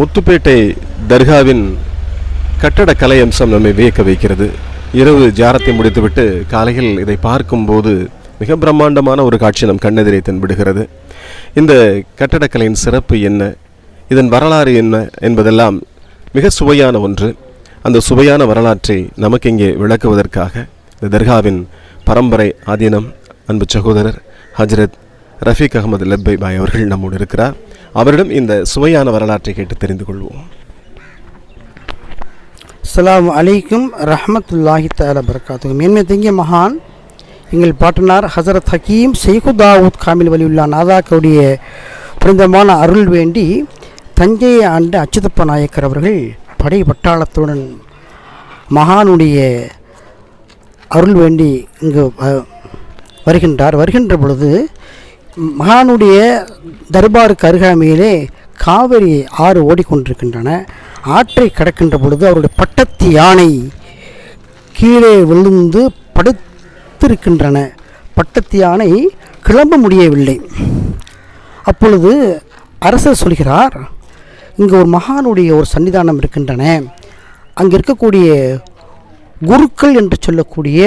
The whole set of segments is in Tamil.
முத்துப்பேட்டை தர்காவின் கட்டடக்கலை அம்சம் நம்மை வியக்க வைக்கிறது. இரவு ஜாரத்தை முடித்துவிட்டு காலையில் இதை பார்க்கும்போது மிக பிரம்மாண்டமான ஒரு காட்சி நம் கண்ணெதிரே தென்படுகிறது. இந்த கட்டடக்கலையின் சிறப்பு என்ன? இதன் வரலாறு என்ன என்பதெல்லாம் மிக சுவையான ஒன்று. அந்த சுவையான வரலாற்றை நமக்கு இங்கே விளக்குவதற்காக இந்த தர்காவின் பரம்பரை ஆதீனம் அன்பு சகோதரர் ஹஜ்ரத் ரஃபீக் அகமது லெப்பை பாய் அவர்கள் நம்மோடு இருக்கிறார். அவரிடம் இந்த சுவையான வரலாற்றை கேட்டு தெரிந்து கொள்வோம். அஸ்லாம் அலைக்கும் ரஹமத்துல்லாஹி தஆலா பரகாத்து மேன்மை தங்கிய மகான் எங்கள் பாட்டனார் ஹசரத் ஹக்கீம் செய்குதாவூத் காமில் வலியுல்லா நாதாக்கவுடைய புனிதமான அருள் வேண்டி தஞ்சையை ஆண்ட அச்சுதப்ப நாயக்கர் அவர்கள் படை பட்டாளத்துடன் மகானுடைய அருள் வேண்டி இங்கு வருகின்றார். வருகின்ற பொழுது மகானுடைய தர்பாருக்கு அருகாமையிலே காவிரி ஆறு ஓடிக்கொண்டிருக்கின்றன. ஆற்றை கடக்கின்ற பொழுது அவருடைய பட்டத்து யானை கீழே விழுந்து படுத்திருக்கின்றன. பட்டத்து யானை கிளம்ப முடியவில்லை. அப்பொழுது அரசர் சொல்கிறார் இங்கே ஒரு மகானுடைய ஒரு சன்னிதானம் இருக்கின்றன. அங்கே இருக்கக்கூடிய குருக்கள் என்று சொல்லக்கூடிய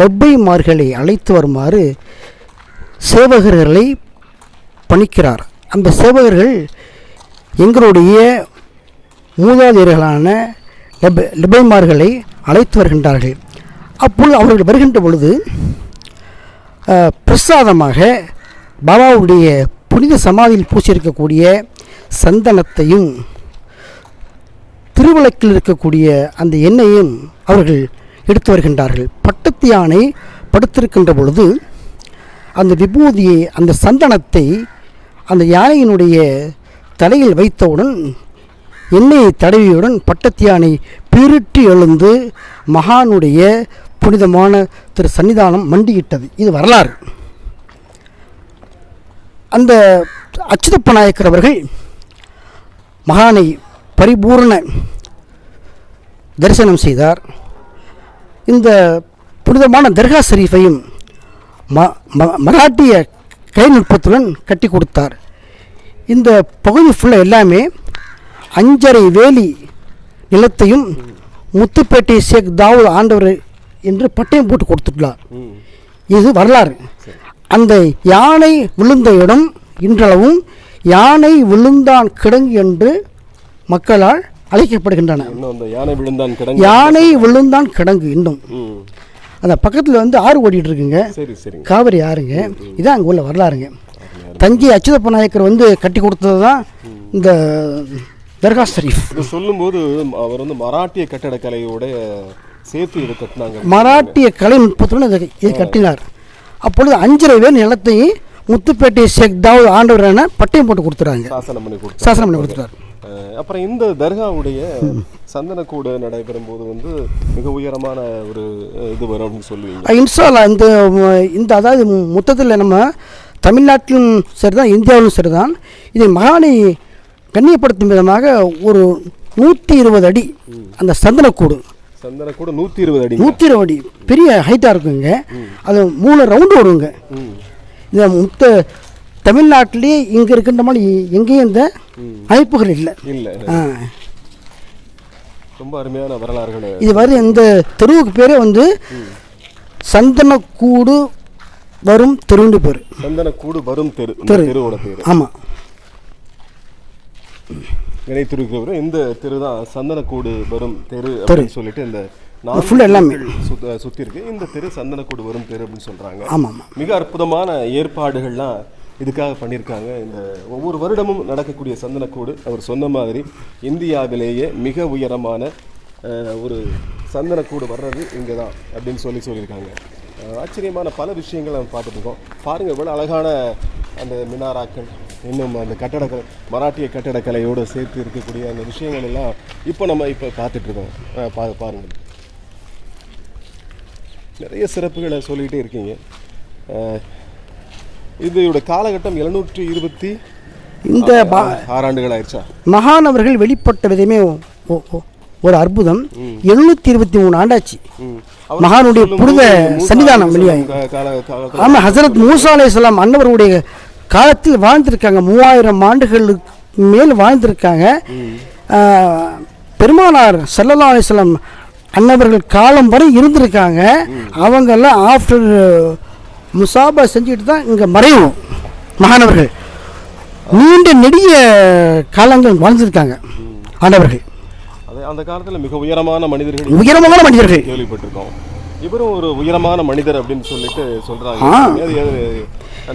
லெப்பைமார்களை அழைத்து வருமாறு சேவகர்களை பணிக்கிறார். அந்த சேவகர்கள் எங்களுடைய மூதாதையர்களான லெப லெபைமார்களை அழைத்து வருகின்றார்கள். அப்பொழுது அவர்கள் வருகின்ற பொழுது பிரசாதமாக பாபாவுடைய புனித சமாதியில் பூசியிருக்கக்கூடிய சந்தனத்தையும் திருவிளக்கில் இருக்கக்கூடிய அந்த எண்ணெயும் அவர்கள் எடுத்து வருகின்றார்கள். பட்டத்து யானை படுத்திருக்கின்ற பொழுது அந்த விபூதியை அந்த சந்தனத்தை அந்த யானையினுடைய தலையில் வைத்தவுடன் எண்ணெயை தடவியுடன் பட்டத்து யானை பிருட்டி எழுந்து மகானுடைய புனிதமான திரு சன்னிதானம் மண்டியிட்டது. இது வரலாறு. அந்த அச்சுதப்ப நாயக்கர் அவர்கள் மகானை பரிபூர்ண தரிசனம் செய்தார். இந்த புனிதமான தர்கா ஷரீஃபையும் ம மராட்டிய கைநுட்பத்துடன் கட்டி கொடுத்தார். இந்த பகுதி ஃபுல்லாக எல்லாமே அஞ்சரை வேலி நிலத்தையும் முத்துப்பேட்டை ஷேக் தாவூத் ஆண்டவர் என்று பட்டயம் போட்டு கொடுத்துட்டார் இது வரலாறு. அந்த யானை விழுந்த இடம் இன்றளவும் யானை விழுந்தான் கிடங்கு என்று மக்களால் அழைக்கப்படுகின்றன. யானை விழுந்தான் கிடங்கு. இன்னும். அந்த பக்கத்தில் வந்து ஆறு ஓடிட்டு இருக்குங்க சரி சரிங்க. காவிரி ஆறுங்க. இதான் அங்கே உள்ள வரலாறுங்க. தஞ்சை அச்சுதப்ப நாயக்கர் வந்து கட்டி கொடுத்தது தான் இந்த தர்கா ஷரீஃப் சொல்லும்போது அவர் வந்து மராட்டிய கட்டடக்கலையோட சேர்த்து இது கட்டினாங்க. மராட்டிய கலை நுட்பத்துடன் இதை இதை கட்டினார். அப்பொழுது அஞ்சரை பேர் நிலத்தையும் முத்துப்பேட்டை ஷேக் தாவூத் ஆண்டவர் என பட்டயம் போட்டு கொடுத்துறாங்க சாசனம் பண்ணி கொடுத்துட்டார். அப்புறம் இந்த தர்காவுடைய சந்தனக்கூடு நடைபெறும் போது வந்து மிக உயரமான ஒரு இது வரும் அப்படின்னு சொல்லுவீங்க இன்ஸ்டாலா இந்த இந்த அதாவது மொத்தத்தில் நம்ம தமிழ்நாட்டிலும் சரிதான் இந்தியாவிலும் சரிதான். இதை மகானை கண்ணியப்படுத்தும் விதமாக ஒரு நூற்றி இருபது அடி அந்த சந்தனக்கூடு சந்தனக்கூடு நூத்தி இருபது அடி நூற்றி இருபது அடி. பெரிய ஹைட்டாக இருக்குங்க. அது மூணு ரவுண்டு வருங்க. இந்த மொத்த தமிழ்நாட்டிலேயே இங்கே இருக்கின்ற மாதிரி எங்கேயும் இந்த அமைப்புகள் இல்லை. இல்ல. ரொம்ப அருமையான வரலாறுகளை. இது வரும் இந்த தெருவுக்கு பேரே வந்து சந்தனக்கூடு வரும் தெருண்டு பேர். சந்தனக்கூடு வரும் தெரு. தெருவோட பேரு. ஆமாம் நினைத்திருக்கிறவர் இந்த தெரு தான் சந்தனக்கூடு வரும் தெரு அப்படின்னு சொல்லிட்டு இந்த full எல்லாமே. சுத்தி இருக்கு இந்த தெரு சந்தனக்கூடு வரும் தெரு அப்படின்னு சொல்றாங்க. ஆமாம் ஆமாம். மிக அற்புதமான ஏற்பாடுகள்லாம் இதுக்காக பண்ணியிருக்காங்க. இந்த ஒவ்வொரு வருடமும் நடக்கக்கூடிய சந்தனக்கூடு அவர் சொன்ன மாதிரி இந்தியாவிலேயே மிக உயரமான ஒரு சந்தனக்கூடு வர்றது இங்கே தான் அப்படின்னு சொல்லி சொல்லியிருக்காங்க. ஆச்சரியமான பல விஷயங்கள் நம்ம பார்த்துட்ருக்கோம் பாருங்கள் இவ்வளோ அழகான அந்த மினாராக்கள் இன்னும் அந்த கட்டடக்கலை மராட்டிய கட்டடக்கலையோடு சேர்த்து இருக்கக்கூடிய அந்த விஷயங்கள் எல்லாம் இப்போ நம்ம இப்போ பார்த்துட்ருக்கோம் பா பாருங்கள். நிறைய சிறப்புகளை சொல்லிகிட்டே இருக்கீங்க. இதோட காலகட்டம் எழுநூற்றி இருபத்தி இந்த ஆறாண்டுகள் ஆயிடுச்சா? மகானவர்கள் வெளிப்பட்ட விதமே ஒரு அற்புதம். எழுநூற்றி இருபத்தி மூணு ஆண்டாச்சு. மகானுடைய புனித சன்னிதானம் வெளியாகி. ஆமாம் ஹசரத் மூசா அலைஹிஸ்ஸலாம் அன்னவருடைய காலத்தில் வாழ்ந்திருக்காங்க. மூவாயிரம் ஆண்டுகளுக்கு மேல் வாழ்ந்திருக்காங்க. பெருமானார் சல்லல்லா அலிஸ்லாம் அன்னவர்கள் காலம் வரை இருந்திருக்காங்க. அவங்கெல்லாம் ஆஃப்டர் முசாபா செஞ்சுட்டு தான் இங்கே மறைவும் மகானவர்கள் நீண்ட நெடிய காலங்கள் வாழ்ந்திருக்காங்க ஆண்டவர்கள். அந்த காலத்துல மிக உயரமான மனிதர்கள் உயரமான மனிதர்கள். கேள்விப்பட்டிருக்கோம். இவரும் ஒரு உயரமான மனிதர் அப்படின்னு சொல்லிட்டு சொல்றாங்க.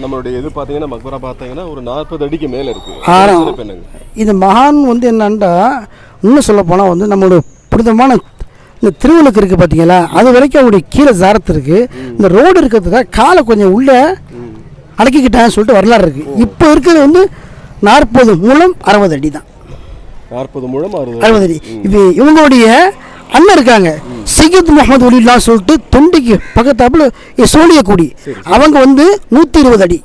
நம்மளுடைய இது பாத்தீங்கன்னா மக்பரா பார்த்தீங்கன்னா ஒரு நாற்பது அடிக்கு மேல இருக்கு. இது மகான் வந்து என்னன்னா இன்னும் சொல்ல போனால் வந்து நம்மளோட புனிதமான இந்த திருவிழுக்கு இருக்குது பார்த்தீங்களா அது வரைக்கும் அவருடைய கீழே சாரத்து இருக்கு. இந்த ரோடு இருக்கிறதுக்காக காலை கொஞ்சம் உள்ள அடக்கிக்கிட்டான்னு சொல்லிட்டு வரலாறு இருக்கு. இப்போ இருக்கிறது வந்து நாற்பது மூலம் அறுபது அடி தான் நாற்பது அறுபது அறுபது அடி. இது இவங்களுடைய அண்ணன் இருக்காங்க. சையத் முகமது ஒலிலாம் சொல்லிட்டு தொண்டிக்கு பக்கத்தாப்புல சோழியக்குடி. அவங்க வந்து நூற்றி இருபது அடி.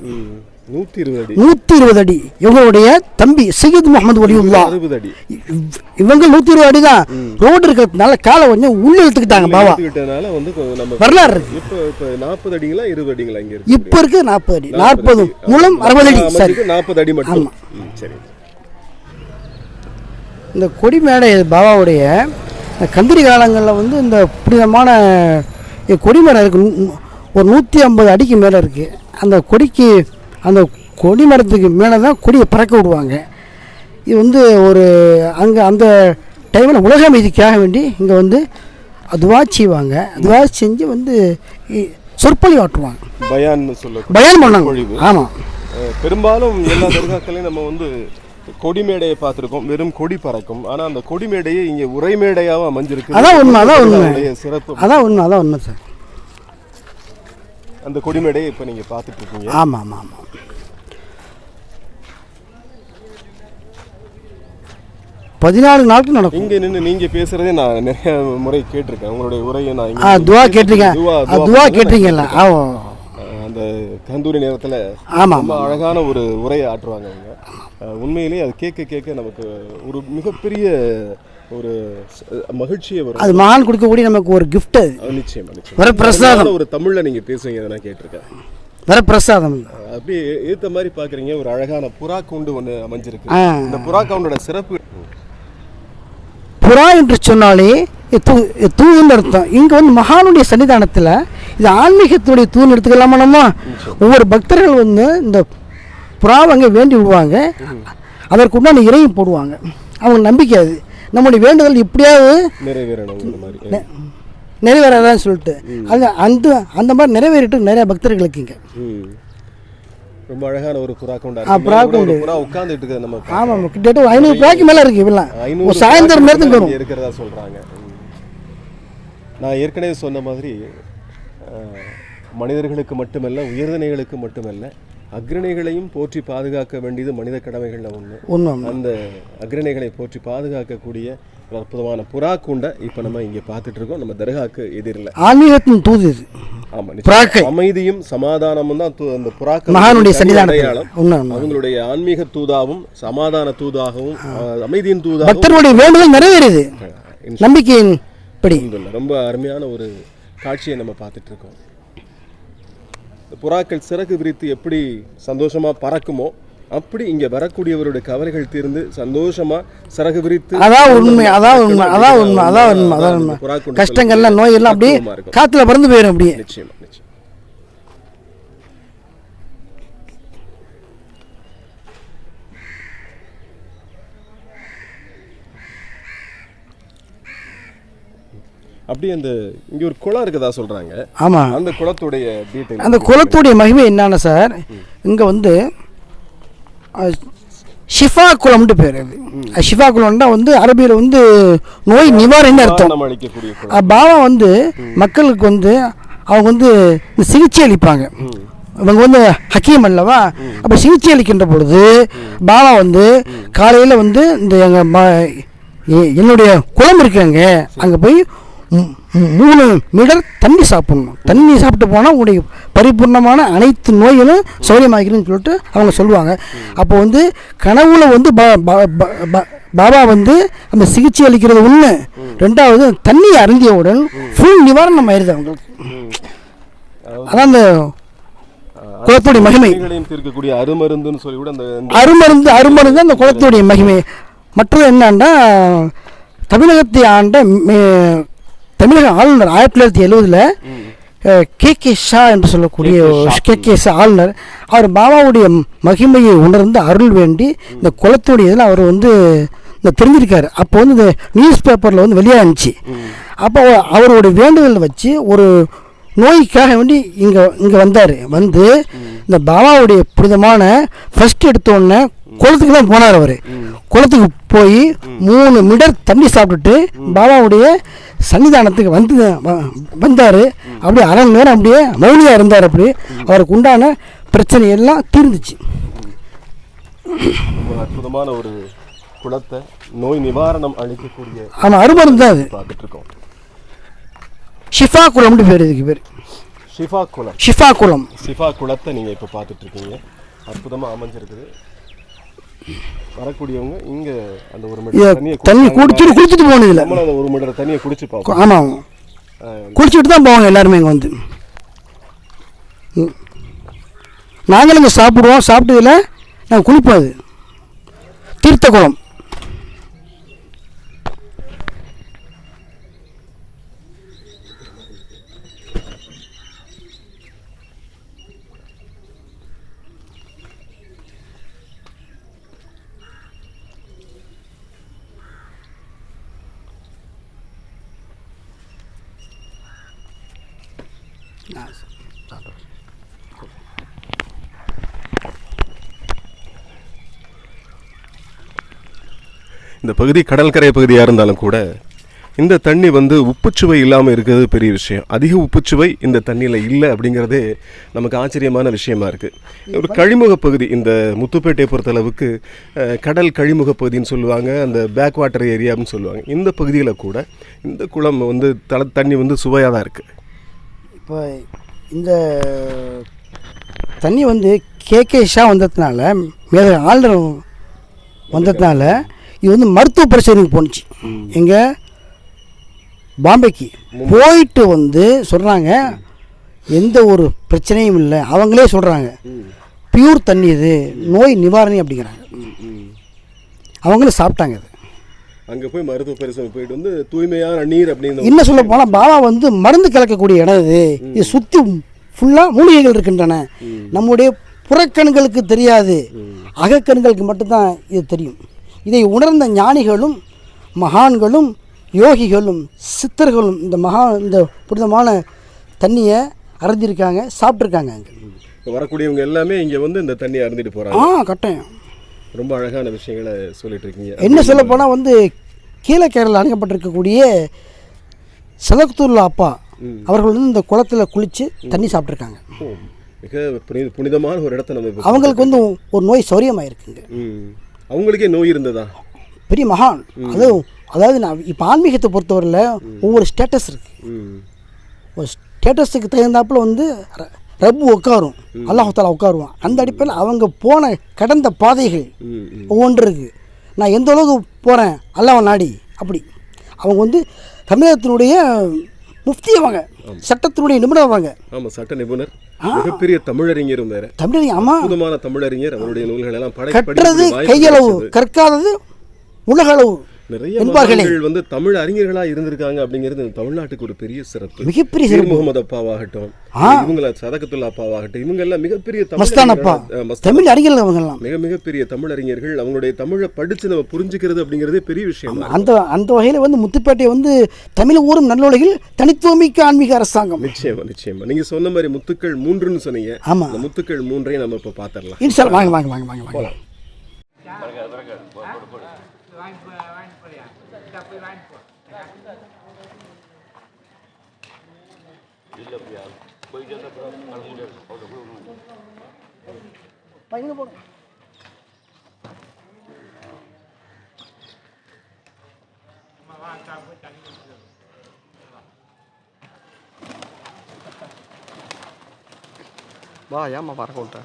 ம். நூத்தி இருபது அடி. நூற்றி இருபது அடி. இவங்களுடைய தம்பி சையத் முகமது இவ்- இவங்க நூற்றி இருபது அடி தான் ரோடு இருக்கிறதுனால காலை கொஞ்சம் உள்ள இழுத்துக்கிட்டாங்க பாவா. நம்ம வரலாறு இருக்கு. இப்ப இப்ப நாற்பது அடிங்களா இருபது அடிங்களா இங்க இருக்கு இப்போ இருக்கு நாற்பது அடி. நாற்பது மூலம் அறுபது அடி. சரி. நாற்பது அடி மட்டும். சரி. இந்த கொடி மேடை பாபாவுடைய கந்திரி காலங்களில் வந்து இந்த புனிதமான இ- கொடி மேடை இருக்கு ஒரு நூற்றி ஐம்பது அடிக்கு மேலே இருக்குது அந்த கொடிக்கு அந்த கொடி மரத்துக்கு மேலே தான் கொடியை பறக்க விடுவாங்க. இது வந்து ஒரு அங்கே அந்த டைமில் உலக அமைதிக்காக வேண்டி இங்கே வந்து அதுவா செய்வாங்க. அதுவா செஞ்சு வந்து சொற்பொழி ஆட்டுவாங்க பயான்னு சொல்ல பயான் பண்ணாங்க. ஆமாம் பெரும்பாலும் எல்லா தர்காக்களையும் நம்ம வந்து கொடி மேடையை பார்த்துருக்கோம். வெறும் கொடி பறக்கும். ஆனா அந்த கொடி மேடையை இங்க உரை மேடையாவும் அமைஞ்சிருக்கு. அதான் உண்மை, அதான் உண்மை. சிறப்பு. அதான் உண்மை அதான் உண்மை சார். அந்த கொடி மேடையை இப்ப நீங்க பார்த்துட்டு இருக்கீங்க ஆமாம் ஆமாம் ஆமாம் பதினாலு நாட்கள் நடக்கும். இங்க நின்னு நீங்க பேசுறதே நான் நிறைய முறை கேட்டிருக்கேன். உங்களுடைய உரையை நான் ஆ துவா கேட்டிருக்கேன். துவா- ஆ, துவா துவா பண்ணி கேட்டிருக்கீங்களா ஆ ஓ. அஹ், அந்த கந்தூரி நேரத்துல ஆமாம். அழகான ஒரு உரையை ஆற்றுவாங்க அவங்க. உண்மையிலேயே அது கேட்க கேட்க நமக்கு ஒரு மிகப்பெரிய ஒரு மகிழ்ச்சியை வரும். அது மகான் கொடுக்கக்கூடிய நமக்கு ஒரு அது. நிச்சயமா வர பிரசாதம். ஒரு தமிழ்ல நீங்க பேசுவீங்க நான் கேட்டிருக்கேன். வர பிரசாதம் அப்படியே ஏத்த மாதிரி பாக்குறீங்க ஒரு அழகான புறா கூண்டு ஒண்ணு அமைஞ்சிருக்கு. இந்த புறா கவுண்டோட சிறப்பு புறா என்று சொன்னாலே தூ தூதுன்னு அர்த்தம். இங்கே வந்து மகானுடைய சன்னிதானத்தில் இது ஆன்மீகத்துடைய தூண் எடுத்துக்கலாமா நம்ம ஒவ்வொரு பக்தர்கள் வந்து இந்த புறாவை அங்கே வேண்டி விடுவாங்க. அதற்கு உண்டான இறையும் போடுவாங்க. அவங்க நம்பிக்கை அது. நம்முடைய வேண்டுதல் மாதிரி நிறைவேறாதான்னு சொல்லிட்டு அது அந்த அந்த மாதிரி நிறைவேறிட்டு நிறைய பக்தர்களுக்கு இங்கே. ரொம்ப அழகான ஒரு புறா கவுண்டா ஆ, புறா இருக்கு. கூண்டு. உட்கார்ந்துட்டு இருக்கிறத நம்ம ஆமாம் கிட்டத்தட்ட ஐநூறு ரூபாய்க்கு மேலே இருக்குது இவெல்லாம் ஐநூறு ஒரு சாயந்தரம் நேரத்துக்கு வரும் இருக்கிறதா சொல்றாங்க. நான் ஏற்கனவே சொன்ன மாதிரி மனிதர்களுக்கு மட்டுமல்ல உயர்தனைகளுக்கு மட்டுமல்ல அக்ரணிகளையும் போற்றி பாதுகாக்க வேண்டியது மனித கடமைகள்ல ஒண்ணு. உண்மை அந்த அக்ரணிகளை போற்றி பாதுகாக்கக்கூடிய ஒரு அற்புதமான புறா கூண்டை இப்போ நம்ம இங்க பார்த்துட்டு இருக்கோம். நம்ம தர்காக்கு எதிரில். ஆன்மீகத்தின் தூது இது. ஆமா நிச்சயம். புறாக்கள். அமைதியும் சமாதானமும் தான் அந்த புறாக்கள் அடையாளம். அவங்களுடைய ஆன்மீக தூதாகவும் சமாதான தூதாகவும் அமைதியின் தூதாகவும் பக்தர்களுடைய வேண்டுதல் நிறைவேறுது நம்பிக்கையின் படி. ரொம்ப அருமையான ஒரு காட்சியை நம்ம பார்த்துட்டு இருக்கோம். புறாக்கள் சிறகு விரித்து எப்படி சந்தோஷமா பறக்குமோ அப்படி இங்க வரக்கூடியவருடைய கவலைகள் தீர்ந்து சந்தோஷமா சிறகு விரித்து அதான் உண்மை அதான் உண்மை அதான் உண்மை அதான் உண்மை அதான் உண்மை. கஷ்டங்கள்லாம் நோய் எல்லாம் அப்படியே. காத்துல பறந்து போயிடும் அப்படியே. நிச்சயமா நிச்சயம். அப்படியே அந்த இங்க ஒரு குளம் இருக்கதா சொல்றாங்க. ஆமா. அந்த குளத்துடைய டீடைல் அந்த குளத்துடைய மகிமை என்னன்னா சார் இங்க வந்து ஷிஃபா குளம்னு பேர் அது. ஷிஃபா குளம்னா வந்து அரபியில் வந்து நோய் நிவாரணி அர்த்தம். பாபா வந்து மக்களுக்கு வந்து அவங்க வந்து இந்த சிகிச்சை அளிப்பாங்க. இவங்க வந்து ஹக்கீம் அல்லவா? அப்போ சிகிச்சை அளிக்கின்ற பொழுது பாபா வந்து காலையில் வந்து இந்த எங்கள் என்னுடைய குளம் இருக்குங்க அங்கே போய் மூணு மீட்டர் தண்ணி சாப்பிடணும். தண்ணி சாப்பிட்டு போனால் உங்களுடைய பரிபூர்ணமான அனைத்து நோய்களும் சௌரியமாகிறதுன்னு சொல்லிட்டு அவங்க சொல்லுவாங்க. அப்போ வந்து கனவுல வந்து பாபா வந்து அந்த சிகிச்சை அளிக்கிறது ஒன்று ரெண்டாவது தண்ணி அருந்தியவுடன் ஃபுல் நிவாரணம் ஆயிடுது அவங்களுக்கு. அதான் அந்த குளத்துடைய மகிமை. நோய்களையும் தீர்க்கக்கூடிய அருமருந்துன்னு சொல்லி கூட அந்த இந்த அருமருந்து அருமருந்து அந்த குளத்துடைய மகிமை. மற்றது என்னன்னா தமிழகத்தை ஆண்ட மே- தமிழக ஆளுநர் ஆயிரத்தி தொள்ளாயிரத்தி எழுவதில் கே கே ஷா என்று சொல்லக்கூடிய கே கே ஷா. ஆளுநர் அவர் பாபாவுடைய மகிமையை உணர்ந்து அருள் வேண்டி இந்த குளத்துடைய இதில் அவர் வந்து இந்த தெரிஞ்சிருக்காரு. அப்போ வந்து இந்த நியூஸ் பேப்பரில் வந்து வெளியாகிச்சு அப்போ அவருடைய வேண்டுதல் வச்சு ஒரு நோய்க்காக வேண்டி இங்கே இங்கே வந்தார். வந்து இந்த பாபாவுடைய புனிதமான ஃபர்ஸ்ட் எடுத்த உடனே குளத்துக்கு தான் போனார் அவர். குளத்துக்கு போய் மூணு மிடர் தண்ணி சாப்பிட்டுட்டு பாபாவுடைய சன்னிதானத்துக்கு வந்து வந்தார். அப்படியே அரை நேரம் அப்படியே மௌனியாக இருந்தார் அப்படி. அவருக்கு உண்டான பிரச்சனை எல்லாம் தீர்ந்துச்சு அற்புதமான ஒரு குளத்தை நோய் நிவாரணம் அளிக்கக்கூடிய ஆனால் அருமருந்து தான் அது பார்த்துட்டு இருக்கோம். ஷிஃபா குளம்னு பேர் இதுக்கு பேர். ஷிஃபா குளம். ஷிஃபா குளம். ஷிஃபா குளத்தை நீங்க இப்ப பார்த்துட்டு இருக்கீங்க. அற்புதமா அமைஞ்சிருக்குது. வரக்கூடியவங்க இங்க அந்த ஒரு மீட்டர் தண்ணி குடிச்சிட்டு குடிச்சிட்டு போகணும் இதில். நம்மளும் அந்த ஒரு மீட்டர் தண்ணியை குடிச்சு பார்ப்போம். ஆமாம். அஹ், குடிச்சிட்டு தான் போவாங்க எல்லாருமே இங்கே வந்து. நாங்களும் இங்கே சாப்பிடுவோம். சாப்பிட்டதில் நாங்கள் குளிப்போம் அது. தீர்த்த குளம். இந்த பகுதி கடற்கரை பகுதியாக இருந்தாலும் கூட இந்த தண்ணி வந்து உப்புச்சுவை இல்லாமல் இருக்கிறது பெரிய விஷயம். அதிக உப்புச்சுவை இந்த தண்ணியில் இல்லை அப்படிங்கிறதே நமக்கு ஆச்சரியமான விஷயமா இருக்குது ஒரு கழிமுக பகுதி இந்த முத்துப்பேட்டையை பொறுத்தளவுக்கு கடல் கழிமுக பகுதின்னு சொல்லுவாங்க அந்த பேக் வாட்டர் ஏரியான்னு சொல்லுவாங்க. இந்த பகுதியில் கூட இந்த குளம் வந்து தல தண்ணி வந்து சுவையாக தான் இருக்குது இப்போ இந்த தண்ணி வந்து கேகே ஷா வந்ததுனால மேல ஆளுநர் வந்ததுனால இது வந்து மருத்துவ பரிசோதனைக்கு போணுச்சு. எங்கே பாம்பேக்கு போயிட்டு வந்து சொல்கிறாங்க எந்த ஒரு பிரச்சனையும் இல்லை. அவங்களே சொல்கிறாங்க பியூர் தண்ணி இது நோய் நிவாரணி அப்படிங்கிறாங்க. அவங்களும் சாப்பிட்டாங்க இது அங்கே போய் மருத்துவ பரிசோதனை போயிட்டு வந்து தூய்மையான நீர் அப்படின்னு இன்னும் சொல்ல போனால் பாபா வந்து மருந்து கலக்கக்கூடிய இடம் இது இது சுற்றி ஃபுல்லாக மூலிகைகள் இருக்கின்றன. நம்முடைய புறக்கண்களுக்கு தெரியாது. அகக்கண்களுக்கு மட்டும்தான் இது தெரியும். இதை உணர்ந்த ஞானிகளும் மகான்களும் யோகிகளும் சித்தர்களும் இந்த மகா இந்த புனிதமான தண்ணியை அரைஞ்சிருக்காங்க சாப்பிட்ருக்காங்க அங்கே. வரக்கூடியவங்க எல்லாமே இங்கே வந்து இந்த தண்ணியை அருந்திட்டு போகிறாங்க ஆ கட்டாயம். ரொம்ப அழகான விஷயங்களை சொல்லிட்டு இருக்கீங்க. என்ன சொல்ல போனால் வந்து கீழே கேரளா அணுகப்பட்டிருக்கக்கூடிய சதகத்துல்லா அப்பா அவர்கள் வந்து இந்த குளத்தில் குளித்து தண்ணி சாப்பிட்ருக்காங்க மிக புனித புனிதமான ஒரு இடத்த நம்ம அவங்களுக்கு வந்து ஒரு நோய் சௌரியமாயிருக்குங்க. ம். அவங்களுக்கே நோய் இருந்ததா? பெரிய மகான். அது அதாவது நான் இப்போ ஆன்மீகத்தை பொறுத்தவரையில் ஒவ்வொரு ஸ்டேட்டஸ் இருக்கு. ம். ஒரு ஸ்டேட்டஸுக்கு தகுந்தாப்புல வந்து ரப்பு உட்காரும். அல்லாஹாலா உட்காருவான். அந்த அடிப்படையில் அவங்க போன கடந்த பாதைகள் ம், ம். ஒவ்வொன்று இருக்குது நான் எந்த அளவுக்கு போகிறேன் அல்லாஹ் நாடி. அப்படி. அவங்க வந்து தமிழகத்தினுடைய முஃப்தி அவங்க. சட்டத்தினுடைய நிபுணர் அவங்க. ஆமா சட்ட நிபுணர். மிகப்பெரிய தமிழறிஞரும் வேற. தமிழக ஆமாம் அற்புதமான தமிழறிஞர். அவருடைய நூல்கள் எல்லாம் வாய்ப்பு கையளவு. கற்காதது உலகளவு. நிறைய. மகான்கள் வந்து தமிழ் அறிஞர்களா இருந்திருக்காங்க அப்படிங்கிறது தமிழ்நாட்டுக்கு ஒரு பெரிய சிறப்பு. மிகப்பெரிய சிறப்பு. முகமது அப்பாவாகட்டும். இவங்கள சதகத்துல்லா அப்பாவாகட்டும் இவங்க எல்லாம் மிகப்பெரிய தமிழ் அறிஞர்கள் அவங்கெல்லாம். மிக மிகப்பெரிய தமிழறிஞர்கள் அவங்களுடைய தமிழை படிச்சு நம்ம புரிஞ்சுக்கிறது அப்படிங்கிறதே பெரிய விஷயம் தான். அந்த அந்த வகையில் வந்து முத்துப்பேட்டை வந்து தமிழ் ஊரும் நல்லுலகில் தனித்துவமிக்க ஆன்மீக அரசாங்கம். நிச்சயமா நிச்சயமா. நீங்க சொன்ன மாதிரி முத்துக்கள் மூன்றுன்னு சொன்னீங்க. ஆமா. அந்த முத்துக்கள் மூன்றையும் நம்ம இப்ப பாத்திரலாம். இன்ஷால் வாங்க வாங்க வாங்க வாங்க வாங்க வா ஏம்மா பறக்க விட்ட.